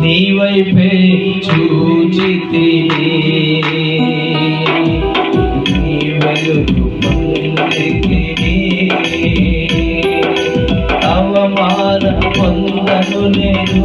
నీ వైపే చూచితిని నీ వెలుగు పొందితిని అవమాన పొందను నేను.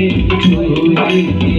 వైపే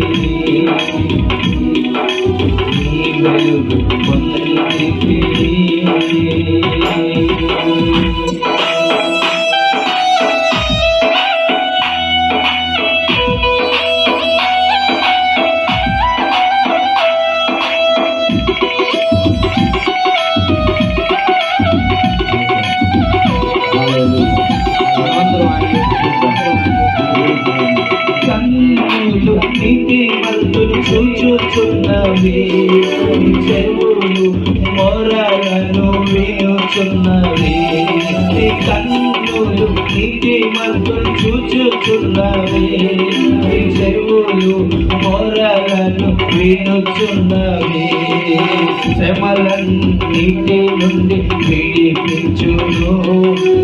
నీటి మందులు చూచుచున్నవి. చెవులు మొరలను వినుచున్నవి నీటి మంతులు చూచుచున్నవి. నీ చెవులు మొరలను వినుచున్నవి. శ్రమలన్నిటి నుండి పీడిపించును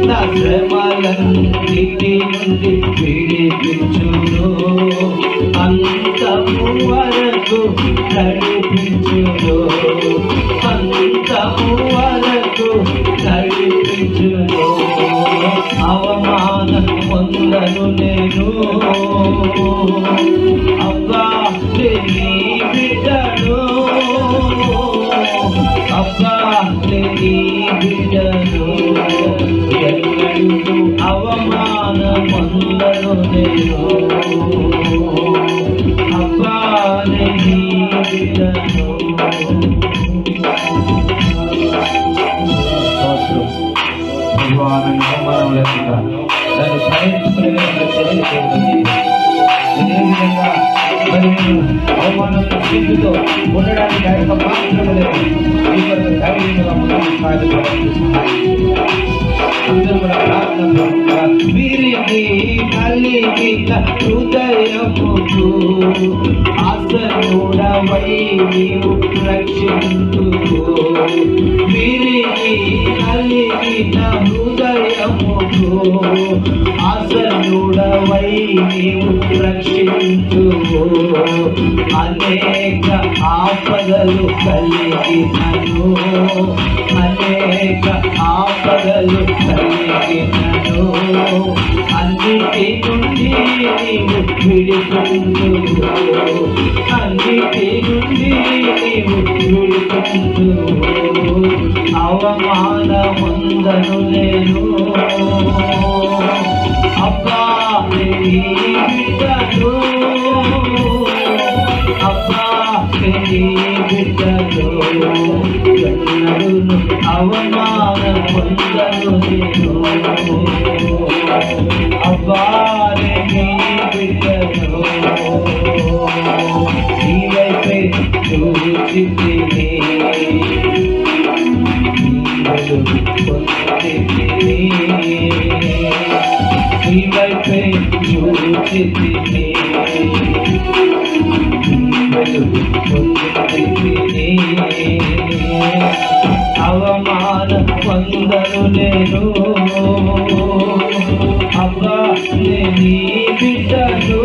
నా శ్రమలను నీటి నుండి పీడిపించును అంతము వరకు నడిపించును. అంతము పొందను నేను అబ్బా నీ బిడ్డను. అబ్బా నీ బిడ్డను. ఎన్నడూ అవమాన నేను మరి నేను అవమానం స్థితితో ఉండడానికి ఆ యొక్క లేదు ఈ కొరకు ధైర్యంగా ముందుకు సాగుతున్నాను అందరూ కూడా ప్రార్థన వీరికి కలిగిన హృదయముకు ఆసనుడవై నీవు వీరికి హృదయముకు వై నీవు రక్షించుకో అనేక ఆపదలు కలిగినను అనేక ఆపదలు కలిగినను అన్నిటి నుండి నీవు విడిపించు అన్నిటి నుండి నీవు విడిపించు అవమాన ముందను నేను. నీ బిడ్డను అబ్బా నీ బిడ్డను ఎన్నడూ అవమాన అవమాన పొందను నేను అబ్బా నీ బిడ్డను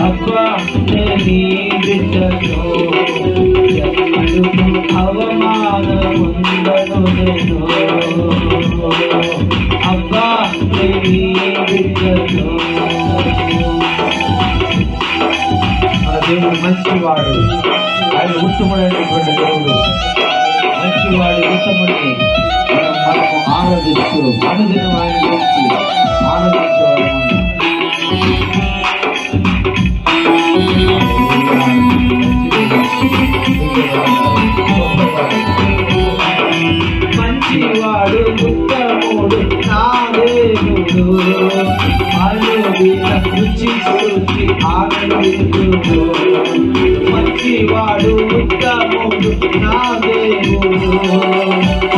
అబ్బా నీ బిడ్డను మంచివాడు. ఆయన ఉత్తముడైనటువంటి దేవుడు. మంచివాడు ఉత్తముడిని మనం మనము ఆరాధిస్తూ అనుదినం ఆయన గురించి ఆనందించేవాడు మంచివాడు ఉత్తముడు నా దేవుడు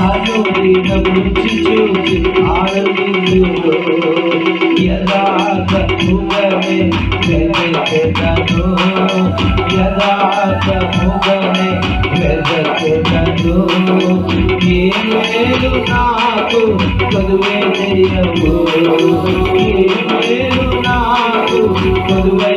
అనుదిన రుచి చూచి ఆనందించు యథార్థ వెదకెదను యథార్థ ముఖమే వెదకెదను ఏ మేలు నాకు? చదువే చేయవు ఏ మేలు నాకు? చదువై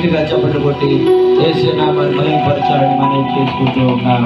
గట్టిగా చప్పట్లు కొట్టి వేసిన నామాన్ని మహిమపరచాలని మనం చేసుకుంటూ ఉన్నాం